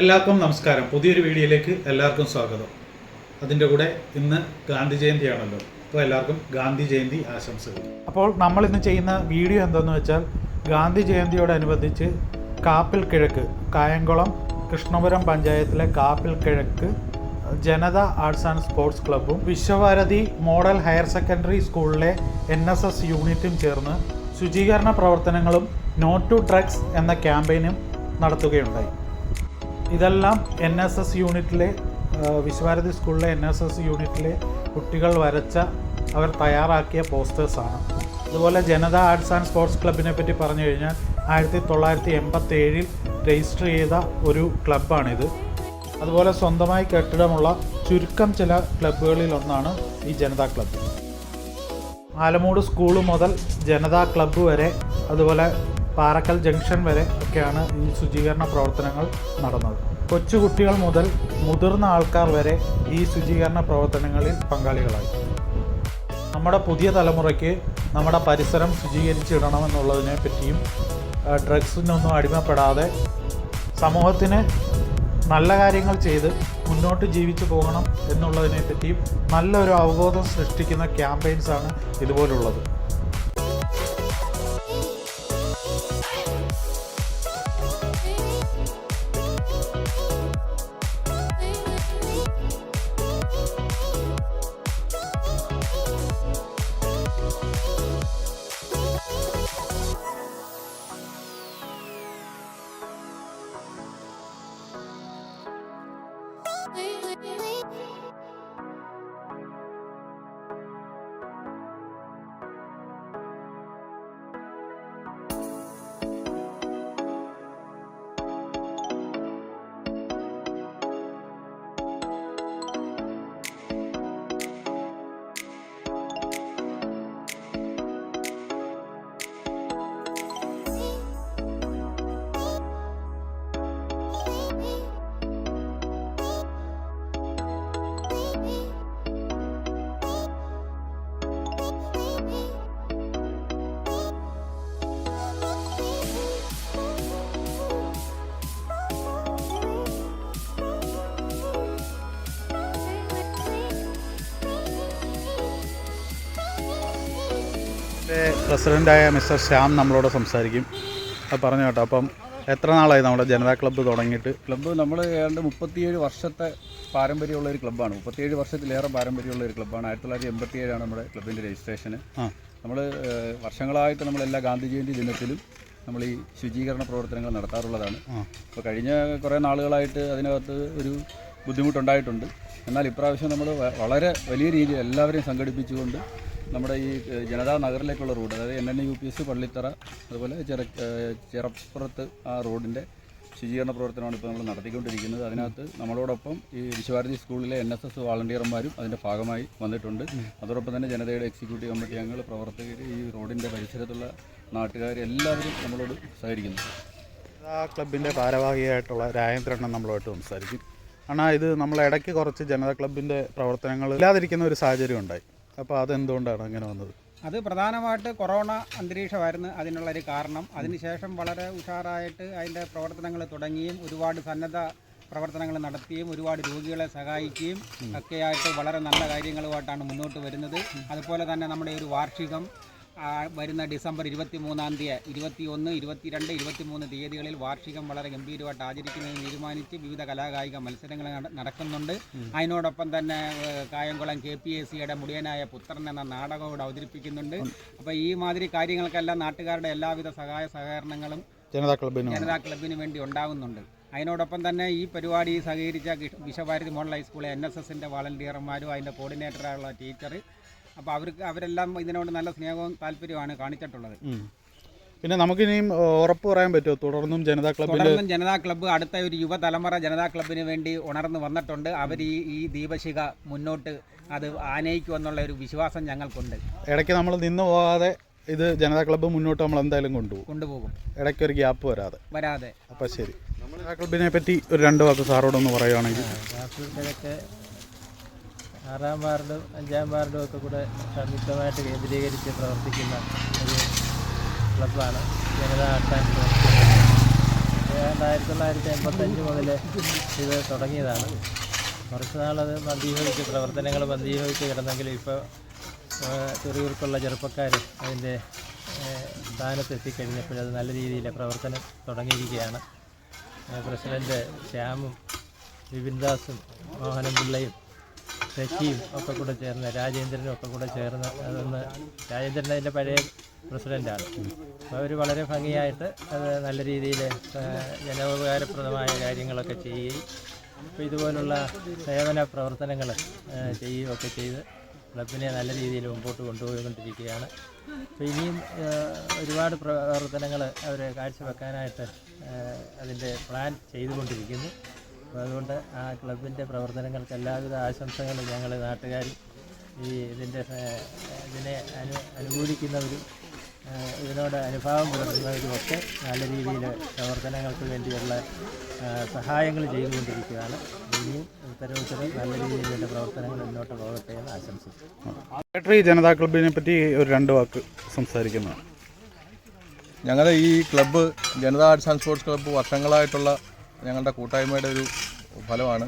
എല്ലാവർക്കും നമസ്കാരം. പുതിയൊരു വീഡിയോയിലേക്ക് എല്ലാവർക്കും സ്വാഗതം. അതിന്റെ കൂടെ ഇന്ന് ഗാന്ധി ജയന്തിയാണല്ലോ. അപ്പോൾ എല്ലാവർക്കും ഗാന്ധി ജയന്തി ആശംസകൾ. അപ്പോൾ നമ്മൾ ഇന്ന് ചെയ്യുന്ന വീഡിയോ എന്താണെന്ന് വെച്ചാൽ ഗാന്ധി ജയന്തിയോടനുബന്ധിച്ച് കാപ്പിൽ കിഴക്ക് കായംകുളം കൃഷ്ണപുരം പഞ്ചായത്തിലെ കാപ്പിൽ കിഴക്ക് ജനത ആർട്സ് ആൻഡ് സ്പോർട്സ് ക്ലബ്ബും വിശ്വഭാരതി മോഡൽ ഹയർ സെക്കൻഡറി സ്കൂളിലെ എൻ എസ് എസ് യൂണിറ്റും ചേർന്ന് ശുചീകരണ പ്രവർത്തനങ്ങളും നോ ടു ഡ്രഗ്സ് എന്ന ക്യാമ്പയിനും നടത്തുകയുണ്ടായി. ഇതെല്ലാം എൻ എസ് എസ് യൂണിറ്റിലെ വിശ്വാരതി സ്കൂളിലെ എൻ എസ് എസ് യൂണിറ്റിലെ കുട്ടികൾ വരച്ച അവർ തയ്യാറാക്കിയ പോസ്റ്റേഴ്സാണ് അതുപോലെ ജനത ആർട്സ് ആൻഡ് സ്പോർട്സ് ക്ലബിനെ പറ്റി പറഞ്ഞു കഴിഞ്ഞാൽ ആയിരത്തി തൊള്ളായിരത്തി എൺപത്തി ഏഴിൽ രജിസ്റ്റർ ചെയ്ത ഒരു ക്ലബ്ബാണിത് അതുപോലെ സ്വന്തമായി കെട്ടിടമുള്ള ചുരുക്കം ചില ക്ലബ്ബുകളിൽ ഒന്നാണ് ഈ ജനതാ ക്ലബ്ബ് ആലമൂട് സ്കൂൾ മുതൽ ജനതാ ക്ലബ്ബ് വരെ അതുപോലെ പാറക്കൽ ജംഗ്ഷൻ വരെ ഒക്കെയാണ് ഈ ശുചീകരണ പ്രവർത്തനങ്ങൾ നടന്നത്. കൊച്ചുകുട്ടികൾ മുതൽ മുതിർന്ന ആൾക്കാർ വരെ ഈ ശുചീകരണ പ്രവർത്തനങ്ങളിൽ പങ്കാളികളായി. നമ്മുടെ പുതിയ തലമുറയ്ക്ക് നമ്മുടെ പരിസരം ശുചീകരിച്ചിടണമെന്നുള്ളതിനെ പറ്റിയും ഡ്രഗ്സിനൊന്നും അടിമപ്പെടാതെ സമൂഹത്തിന് നല്ല കാര്യങ്ങൾ ചെയ്ത് മുന്നോട്ട് ജീവിച്ചു പോകണം എന്നുള്ളതിനെ പറ്റിയും നല്ലൊരു അവബോധം സൃഷ്ടിക്കുന്ന ക്യാമ്പയിൻസാണ് ഇതുപോലുള്ളത്. പ്രസിഡന്റായ മിസ്റ്റർ ശ്യാം നമ്മളോട് സംസാരിക്കും. അത് പറഞ്ഞു കേട്ടോ. അപ്പം എത്ര നാളായി നമ്മുടെ ജനതാ ക്ലബ്ബ് തുടങ്ങിയിട്ട്? ക്ലബ്ബ് നമ്മൾ ഏതാണ്ട് മുപ്പത്തിയേഴ് വർഷത്തെ പാരമ്പര്യമുള്ള ഒരു ക്ലബ്ബാണ്. മുപ്പത്തിയേഴ് വർഷത്തിലേറെ പാരമ്പര്യമുള്ള ഒരു ക്ലബ്ബാണ്. ആയിരത്തി തൊള്ളായിരത്തി എൺപത്തി ഏഴാണ് നമ്മുടെ ക്ലബിന്റെ രജിസ്ട്രേഷൻ നമ്മൾ വർഷങ്ങളായിട്ട് നമ്മൾ എല്ലാ ഗാന്ധി ജയന്തി ദിനത്തിലും നമ്മൾ ഈ ശുചീകരണ പ്രവർത്തനങ്ങൾ നടത്താറുള്ളതാണ്. അപ്പോൾ കഴിഞ്ഞ കുറേ നാളുകളായിട്ട് അതിനകത്ത് ഒരു ബുദ്ധിമുട്ടുണ്ടായിട്ടുണ്ട്. എന്നാൽ ഇപ്രാവശ്യം നമ്മൾ വളരെ വലിയ രീതിയിൽ എല്ലാവരെയും സംഘടിപ്പിച്ചുകൊണ്ട് നമ്മുടെ ഈ ജനതാ നഗറിലേക്കുള്ള റോഡ് അതായത് N N U P S Pallithara അതുപോലെ ചെറ ചെറപ്പുറത്ത് ആ റോഡിന്റെ ശുചീകരണ പ്രവർത്തനമാണ് ഇപ്പോൾ നമ്മൾ നടത്തിക്കൊണ്ടിരിക്കുന്നത്. അതിനകത്ത് നമ്മളോടൊപ്പം ഈ വിശ്വഭാരതി സ്കൂളിലെ എൻ എസ് എസ് വാളണ്ടിയർമാരും അതിന്റെ ഭാഗമായി വന്നിട്ടുണ്ട്. അതോടൊപ്പം തന്നെ ജനതയുടെ എക്സിക്യൂട്ടീവ് കമ്മിറ്റി അംഗങ്ങൾ പ്രവർത്തകർ ഈ റോഡിന്റെ പരിസരത്തുള്ള നാട്ടുകാർ എല്ലാവരും നമ്മളോട് സഹകരിക്കുന്നു. ക്ലബിന്റെ ഭാരവാഹിയായിട്ടുള്ള രാജേന്ദ്രണ്ണൻ നമ്മളുമായിട്ട് സംസാരിക്കും. കാരണം ഇത് നമ്മൾ ഇടയ്ക്ക് കുറച്ച് ജനതാ ക്ലബിന്റെ പ്രവർത്തനങ്ങൾ ഇല്ലാതിരിക്കുന്ന ഒരു സാഹചര്യം ഉണ്ടായി. അപ്പോൾ അതെന്തുകൊണ്ടാണ് അങ്ങനെ വന്നത്? അത് പ്രധാനമായിട്ട് കൊറോണ അന്തരീക്ഷമായിരുന്നു അതിനുള്ളൊരു കാരണം. അതിനുശേഷം വളരെ ഉഷാറായിട്ട് അതിന്റെ പ്രവർത്തനങ്ങൾ തുടങ്ങിയും ഒരുപാട് സന്നദ്ധ പ്രവർത്തനങ്ങൾ നടത്തിയും ഒരുപാട് രോഗികളെ സഹായിക്കുകയും ഒക്കെയായിട്ട് വളരെ നല്ല കാര്യങ്ങളുമായിട്ടാണ് മുന്നോട്ട് വരുന്നത്. അതുപോലെ തന്നെ നമ്മുടെ ഒരു വാർഷികം വരുന്ന ഡിസംബർ ഇരുപത്തി മൂന്നാം തീയതി ഇരുപത്തി ഒന്ന് ഇരുപത്തിരണ്ട് ഇരുപത്തി മൂന്ന് തീയതികളിൽ വാർഷികം വളരെ ഗംഭീരമായിട്ട് ആചരിക്കുന്നതിന് തീരുമാനിച്ച് വിവിധ കലാകായിക മത്സരങ്ങൾ നടക്കുന്നുണ്ട്. അതിനോടൊപ്പം തന്നെ കായംകുളം കെ പി എസ് സിയുടെ മുടിയനായ പുത്രൻ എന്ന നാടകം ഇവിടെ അവതരിപ്പിക്കുന്നുണ്ട്. അപ്പോൾ ഈ മാതിരി കാര്യങ്ങൾക്കെല്ലാം നാട്ടുകാരുടെ എല്ലാവിധ സഹായ സഹകരണങ്ങളും ജനതാ ക്ലബിന് ജനതാ ക്ലബിന് വേണ്ടി ഉണ്ടാകുന്നുണ്ട്. അതിനോടൊപ്പം തന്നെ ഈ പരിപാടി സഹകരിച്ച വിശ്വഭാരതി മോഡൽ ഹൈസ്കൂളിലെ എൻ എസ് എസിന്റെ വാളണ്ടിയർമാരും അതിന്റെ കോർഡിനേറ്ററായുള്ള ടീച്ചർ അപ്പോൾ അവർക്ക് അവരെല്ലാം ഇതിനോട് നല്ല സ്നേഹവും താല്പര്യമാണ് കാണിച്ചിട്ടുള്ളത്. പിന്നെ നമുക്കിനിയും ഉറപ്പ് പറയാൻ പറ്റുമോ? തുടർന്നും ജനതാ ക്ലബ് തുടർന്നും ജനതാ ക്ലബ്ബ് അടുത്ത ഒരു യുവതലമുറ ജനതാ ക്ലബിന് വേണ്ടി ഉണർന്നു വന്നിട്ടുണ്ട്. അവർ ഈ ഈ ദീപശിഖ മുന്നോട്ട് അത് ആനയിക്കുമെന്നുള്ള ഒരു വിശ്വാസം ഞങ്ങൾക്കുണ്ട്. ഇടയ്ക്ക് നമ്മൾ നിന്ന് പോകാതെ ഇത് ജനതാ ക്ലബ്ബ് മുന്നോട്ട് നമ്മൾ എന്തായാലും കൊണ്ടുപോകും. കൊണ്ടുപോകും. ഇടയ്ക്ക് ഒരു ഗ്യാപ്പ് വരാതെ. വരാതെ. അപ്പം ശരി. നമ്മൾ ജനതാ ക്ലബിനെ പറ്റി ഒരു രണ്ട് വാക്ക് സാറോടൊന്ന് പറയുകയാണെങ്കിൽ. ആറാം വാർഡും അഞ്ചാം വാർഡും ഒക്കെ കൂടെ സംയുക്തമായിട്ട് കേന്ദ്രീകരിച്ച് പ്രവർത്തിക്കുന്ന ഒരു ക്ലബ്ബാണ് ജനതാ ആർട്ട് ആൻഡ് ആയിരത്തി തൊള്ളായിരത്തി എൺപത്തഞ്ച് മുതൽ ഇത് തുടങ്ങിയതാണ്. കുറച്ച് നാളത് മന്ദീഭവിച്ച് പ്രവർത്തനങ്ങൾ മന്ദീഭവിച്ച് കിടന്നെങ്കിലും ഇപ്പോൾ ചെറിയൂർക്കുള്ള ചെറുപ്പക്കാർ അതിന്റെ ഏഹ്, സ്ഥാനത്ത് എത്തിക്കഴിഞ്ഞപ്പോൾ അത് നല്ല രീതിയിൽ പ്രവർത്തനം തുടങ്ങിയിരിക്കുകയാണ്. പ്രസിഡന്റ് ശ്യാമും വിപിൻദാസും മോഹനൻ പിള്ളയും ശശിയും ഒക്കെ കൂടെ ചേർന്ന് രാജേന്ദ്രനും ഒക്കെ കൂടെ ചേർന്ന് അതൊന്ന് രാജേന്ദ്രൻ അതിന്റെ പഴയ പ്രസിഡന്റാണ് അവർ വളരെ ഭംഗിയായിട്ട് അത് നല്ല രീതിയിൽ ജനോപകാരപ്രദമായ കാര്യങ്ങളൊക്കെ ചെയ്യുകയും ഇപ്പം ഇതുപോലുള്ള സേവന പ്രവർത്തനങ്ങൾ ചെയ്യുകയൊക്കെ ചെയ്ത് ക്ലബിനെ നല്ല രീതിയിൽ മുമ്പോട്ട് കൊണ്ടുപോയിക്കൊണ്ടിരിക്കുകയാണ്. അപ്പോൾ ഇനിയും ഒരുപാട് പ്രവർത്തനങ്ങൾ അവർ കാഴ്ചവെക്കാനായിട്ട് അതിന്റെ പ്ലാൻ ചെയ്തുകൊണ്ടിരിക്കുന്നു. അപ്പോൾ അതുകൊണ്ട് ആ ക്ലബിന്റെ പ്രവർത്തനങ്ങൾക്ക് എല്ലാവിധ ആശംസകളും ഞങ്ങൾ നാട്ടുകാർ ഈ ഇതിന്റെ ഇതിനെ അനു അനുകൂലിക്കുന്നവരും ഇതിനോട് അനുഭാവം പുലർത്തുന്നവരും ഒക്കെ നല്ല രീതിയിൽ പ്രവർത്തനങ്ങൾക്ക് വേണ്ടിയുള്ള സഹായങ്ങൾ ചെയ്തുകൊണ്ടിരിക്കുകയാണ്. ഇനിയും ഇത്തരം ഇത്തരം നല്ല രീതിയിൽ ഇതിന്റെ പ്രവർത്തനങ്ങൾ മുന്നോട്ട് പോകട്ടെ എന്ന് ആശംസിക്കുന്നു. സെക്രട്ടറി ജനതാ ക്ലബിനെ പറ്റി ഒരു രണ്ട് വാക്ക് സംസാരിക്കുന്നു ഞങ്ങളുടെ ഈ club Janatha arts and sports club വർഷങ്ങളായിട്ടുള്ള ഞങ്ങളുടെ കൂട്ടായ്മയുടെ ഒരു ഫലമാണ്.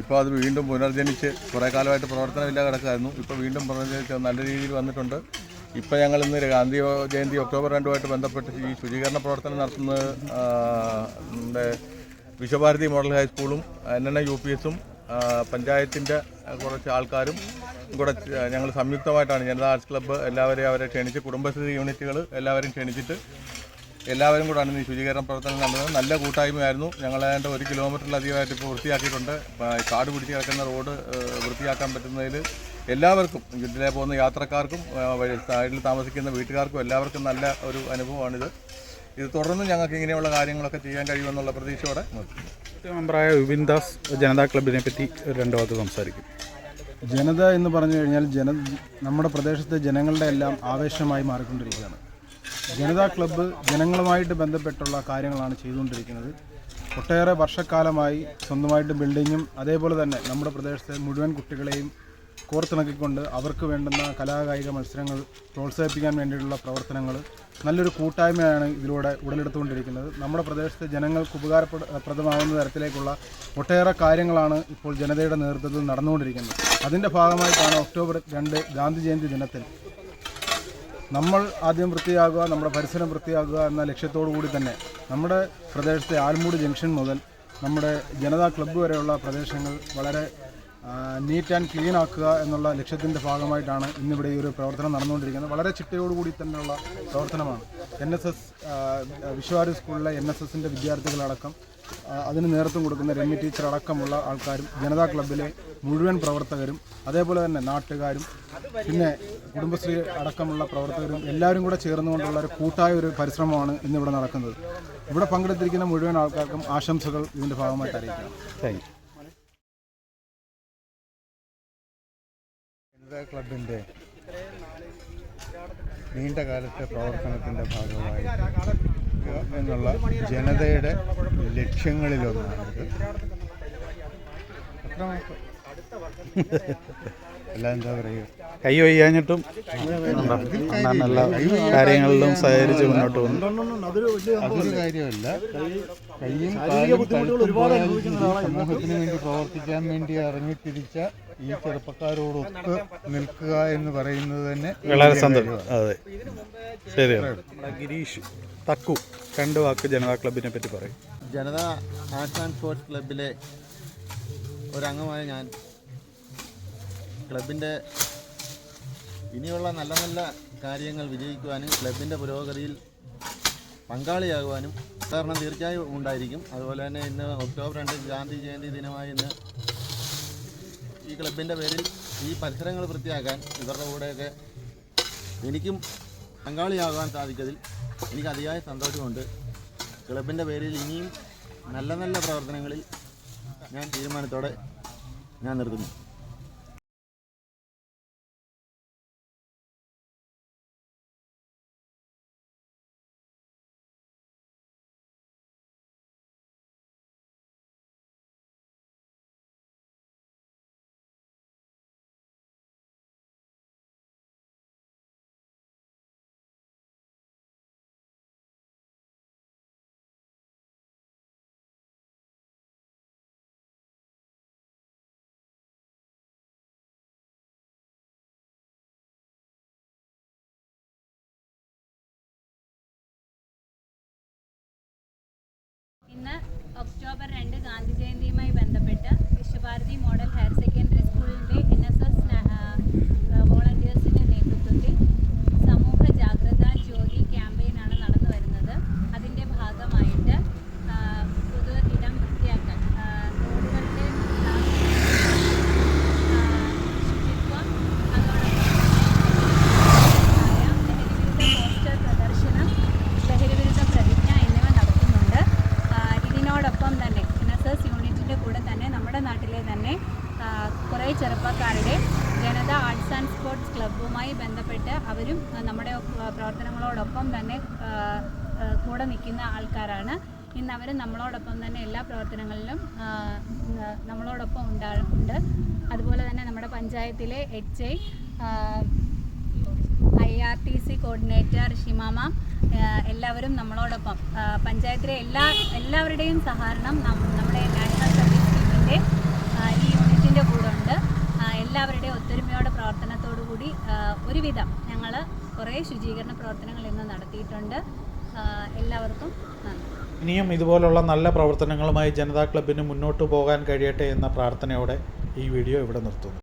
ഇപ്പോൾ അത് വീണ്ടും പുനർജനിച്ച് കുറേ കാലമായിട്ട് പ്രവർത്തനമില്ല കിടക്കുമായിരുന്നു ഇപ്പോൾ വീണ്ടും പുനർജനിച്ച് നല്ല രീതിയിൽ വന്നിട്ടുണ്ട്. ഇപ്പോൾ ഞങ്ങൾ ഇന്ന് ഗാന്ധി ജയന്തി ഒക്ടോബർ രണ്ടുമായിട്ട് ബന്ധപ്പെട്ട് ഈ ശുചീകരണ പ്രവർത്തനം നടത്തുന്നത് നമ്മുടെ വിശ്വഭാരതി മോഡൽ ഹൈസ്കൂളും എൻ എൻ യു പി എസും പഞ്ചായത്തിന്റെ കുറച്ച് ആൾക്കാരും കൂടെ ഞങ്ങൾ സംയുക്തമായിട്ടാണ് ജനതാ ആർട്സ് ക്ലബ്ബ് എല്ലാവരെയും അവരെ ക്ഷണിച്ച് കുടുംബശ്രീ യൂണിറ്റുകൾ എല്ലാവരും ക്ഷണിച്ചിട്ട് എല്ലാവരും കൂടാണ് ഈ ശുചീകരണ പ്രവർത്തനം നടന്നത്. നല്ല കൂട്ടായ്മയായിരുന്നു. ഞങ്ങളേണ്ട ഒരു കിലോമീറ്ററിലധികമായിട്ട് ഇപ്പോൾ വൃത്തിയാക്കിയിട്ടുണ്ട് കാട് പിടിച്ച് കിടക്കുന്ന റോഡ് വൃത്തിയാക്കാൻ പറ്റുന്നതിൽ എല്ലാവർക്കും ജില്ലയിലെ പോകുന്ന യാത്രക്കാർക്കും സൈഡിൽ താമസിക്കുന്ന വീട്ടുകാർക്കും എല്ലാവർക്കും നല്ല ഒരു അനുഭവമാണിത്. ഇത് തുടർന്നും ഞങ്ങൾക്ക് ഇങ്ങനെയുള്ള കാര്യങ്ങളൊക്കെ ചെയ്യാൻ കഴിയുമെന്നുള്ള പ്രതീക്ഷയോടെ മെമ്പറായ വിപിൻ ദാസ് ജനതാ ക്ലബിനെ പറ്റി ഒരു രണ്ട് വാക്ക് സംസാരിക്കും. ജനത എന്ന് പറഞ്ഞു കഴിഞ്ഞാൽ ജന നമ്മുടെ പ്രദേശത്തെ ജനങ്ങളുടെ എല്ലാം ആവേശമായി മാറിക്കൊണ്ടിരിക്കുകയാണ്. ജനതാ ക്ലബ്ബ് ജനങ്ങളുമായിട്ട് ബന്ധപ്പെട്ടുള്ള കാര്യങ്ങളാണ് ചെയ്തുകൊണ്ടിരിക്കുന്നത്. ഒട്ടേറെ വർഷക്കാലമായി സ്വന്തമായിട്ട് ബിൽഡിങ്ങും അതേപോലെ തന്നെ നമ്മുടെ പ്രദേശത്തെ മുഴുവൻ കുട്ടികളെയും കോർത്തിണക്കിക്കൊണ്ട് അവർക്ക് വേണ്ടുന്ന കലാകായിക മത്സരങ്ങൾ പ്രോത്സാഹിപ്പിക്കാൻ വേണ്ടിയിട്ടുള്ള പ്രവർത്തനങ്ങൾ നല്ലൊരു കൂട്ടായ്മയാണ് ഇതിലൂടെ ഉടലെടുത്തുകൊണ്ടിരിക്കുന്നത്. നമ്മുടെ പ്രദേശത്തെ ജനങ്ങൾക്ക് ഉപകാരപ്രദമാകുന്ന തരത്തിലേക്കുള്ള ഒട്ടേറെ കാര്യങ്ങളാണ് ഇപ്പോൾ ജനതയുടെ നേതൃത്വത്തിൽ നടന്നുകൊണ്ടിരിക്കുന്നത്. അതിന്റെ ഭാഗമായിട്ടാണ് ഒക്ടോബർ രണ്ട് ഗാന്ധി ജയന്തി ദിനത്തിൽ നമ്മൾ ആദ്യം വൃത്തിയാകുക നമ്മുടെ പരിസരം വൃത്തിയാക്കുക എന്ന ലക്ഷ്യത്തോടു കൂടി തന്നെ നമ്മുടെ പ്രദേശത്തെ ആൽമൂട് ജംഗ്ഷൻ മുതൽ നമ്മുടെ ജനതാ ക്ലബ്ബ് വരെയുള്ള പ്രദേശങ്ങൾ വളരെ നീറ്റ് ആൻഡ് ക്ലീൻ ആക്കുക എന്നുള്ള ലക്ഷ്യത്തിന്റെ ഭാഗമായിട്ടാണ് ഇന്നിവിടെ ഈ ഒരു പ്രവർത്തനം നടന്നുകൊണ്ടിരിക്കുന്നത്. വളരെ ചിട്ടയോടുകൂടി തന്നെയുള്ള പ്രവർത്തനമാണ്. എൻ എസ് എസ് വിശ്വാരി സ്കൂളിലെ എൻ എസ് എസിന്റെ വിദ്യാർത്ഥികളടക്കം അതിന് നേതൃത്വം കൊടുക്കുന്ന രമ്യ ടീച്ചർ അടക്കമുള്ള ആൾക്കാരും ജനതാ ക്ലബിലെ മുഴുവൻ പ്രവർത്തകരും അതേപോലെ തന്നെ നാട്ടുകാരും പിന്നെ കുടുംബശ്രീ അടക്കമുള്ള പ്രവർത്തകരും എല്ലാവരും കൂടെ ചേർന്നുകൊണ്ടുള്ള ഒരു കൂട്ടായ ഒരു പരിശ്രമമാണ് ഇന്നിവിടെ നടക്കുന്നത്. ഇവിടെ പങ്കെടുത്തിരിക്കുന്ന മുഴുവൻ ആൾക്കാർക്കും ആശംസകൾ ഇതിന്റെ ഭാഗമായിട്ട് അറിയിക്കാം. താങ്ക് ജനതാ ക്ലബിന്റെ നീണ്ട കാലത്തെ പ്രവർത്തനത്തിന്റെ ഭാഗമായി എന്നുള്ള ജനതയുടെ ലക്ഷ്യങ്ങളിലൊന്നാണിത്. അത്രമാത്രം അല്ല എന്താ പറയുക കൈ വയ്യാഞ്ഞിട്ടും നല്ല കാര്യങ്ങളിലും സഹകരിച്ച് മുന്നോട്ട് പോകുന്നു. അതൊരു കാര്യമല്ല സമൂഹത്തിന് വേണ്ടി പ്രവർത്തിക്കാൻ വേണ്ടി ഇറങ്ങിത്തിരിച്ച ഈ ചെറുപ്പക്കാരോടൊത്ത് നിൽക്കുക എന്ന് പറയുന്നത് തന്നെ വളരെ സന്തോഷം. അതെ. ശരിയാണ്. ഗിരീഷ് തക്കു രണ്ട് വാക്ക് ജനതാ ക്ലബിനെ പറ്റി പറയും. ജനതാ ആർട്സ് ആൻഡ് സ്പോർട്സ് ക്ലബിലെ ഒരംഗമായ ഞാൻ ക്ലബിന്റെ ഇനിയുള്ള നല്ല നല്ല കാര്യങ്ങൾ വിജയിക്കുവാനും ക്ലബിന്റെ പുരോഗതിയിൽ പങ്കാളിയാകുവാനും കാരണം തീർച്ചയായും ഉണ്ടായിരിക്കും. അതുപോലെ തന്നെ ഇന്ന് ഒക്ടോബർ രണ്ട് ഗാന്ധി ജയന്തി ദിനമായി ഇന്ന് ഈ ക്ലബിന്റെ പേരിൽ ഈ പരിസരങ്ങൾ വൃത്തിയാക്കാൻ ഇവരുടെ കൂടെയൊക്കെ എനിക്കും പങ്കാളിയാകാൻ സാധിച്ചതിൽ എനിക്ക് അതിയായ സന്തോഷമുണ്ട്. ക്ലബിന്റെ പേരിൽ ഇനിയും നല്ല നല്ല പ്രവർത്തനങ്ങളിൽ ഞാൻ തീരുമാനത്തോടെ ഞാൻ നിർത്തുന്നു. ഇന്ന് ഒക്ടോബർ രണ്ട് ഗാന്ധി ജയന്തിയുമായി ബന്ധപ്പെട്ട് വിശ്വഭാരതി മോഡൽ ഹയർ സെക്കൻഡറി സ്കൂളിന്റെ എൻ എസ് എസ് വോളണ്ടിയേഴ്സിന്റെ നേതൃത്വത്തിൽ സമൂഹ ജാഗ്രതാ ജ്യോതി ക്യാമ്പയിനാണ് നടന്നു വരുന്നത് അതിന്റെ ഭാഗമായിട്ട് ആ, പൊതു ഇടം വൃത്തിയാക്കാൻ ആ, റോഡുകളുടെ ആ, ശുചിത്വം അതോടൊപ്പം ലഹരിവിരുദ്ധ പോസ്റ്റർ പ്രദർശനം ലഹരിവിരുദ്ധ പ്രതിജ്ഞ എന്നിവ നടത്തുന്നുണ്ട് ആ, ഇതിനോടൊപ്പം തന്നെ എൻ എസ് എസ് യൂണിറ്റിന്റെ കൂടെ തന്നെ നമ്മുടെ നാട്ടിലെ തന്നെ ആ, കുറേ ചെറുപ്പക്കാരുടെ ജനത ആർട്സ് ആൻഡ് സ്പോർട്സ് ക്ലബ്ബുമായി ബന്ധപ്പെട്ട് അവരും നമ്മുടെ പ്രവർത്തനങ്ങളോടൊപ്പം തന്നെ കൂടെ നിൽക്കുന്ന ആൾക്കാരാണ്. ഇന്ന് അവർ നമ്മളോടൊപ്പം തന്നെ എല്ലാ പ്രവർത്തനങ്ങളിലും നമ്മളോടൊപ്പം ഉണ്ടാ ഉണ്ട്. അതുപോലെ തന്നെ നമ്മുടെ പഞ്ചായത്തിലെ H I I R T C coordinator Shimama എല്ലാവരും നമ്മളോടൊപ്പം. പഞ്ചായത്തിലെ എല്ലാ എല്ലാവരുടെയും സഹകരണം നമ്മുടെ നാഷണൽ സർവീസ് സ്കീമിന്റെ ഈ എല്ലാവരുടെയും ഒത്തൊരുമയോടെ പ്രവർത്തനത്തോടു കൂടി ആ, ഒരുവിധം ഞങ്ങൾ കുറേ ശുചീകരണ പ്രവർത്തനങ്ങൾ ഇന്ന് നടത്തിയിട്ടുണ്ട്. എല്ലാവർക്കും നന്ദി. ഇനിയും ഇതുപോലുള്ള നല്ല പ്രവർത്തനങ്ങളുമായി ജനതാ ക്ലബിന് മുന്നോട്ട് പോകാൻ കഴിയട്ടെ എന്ന പ്രാർത്ഥനയോടെ ഈ വീഡിയോ ഇവിടെ നിർത്തുന്നു.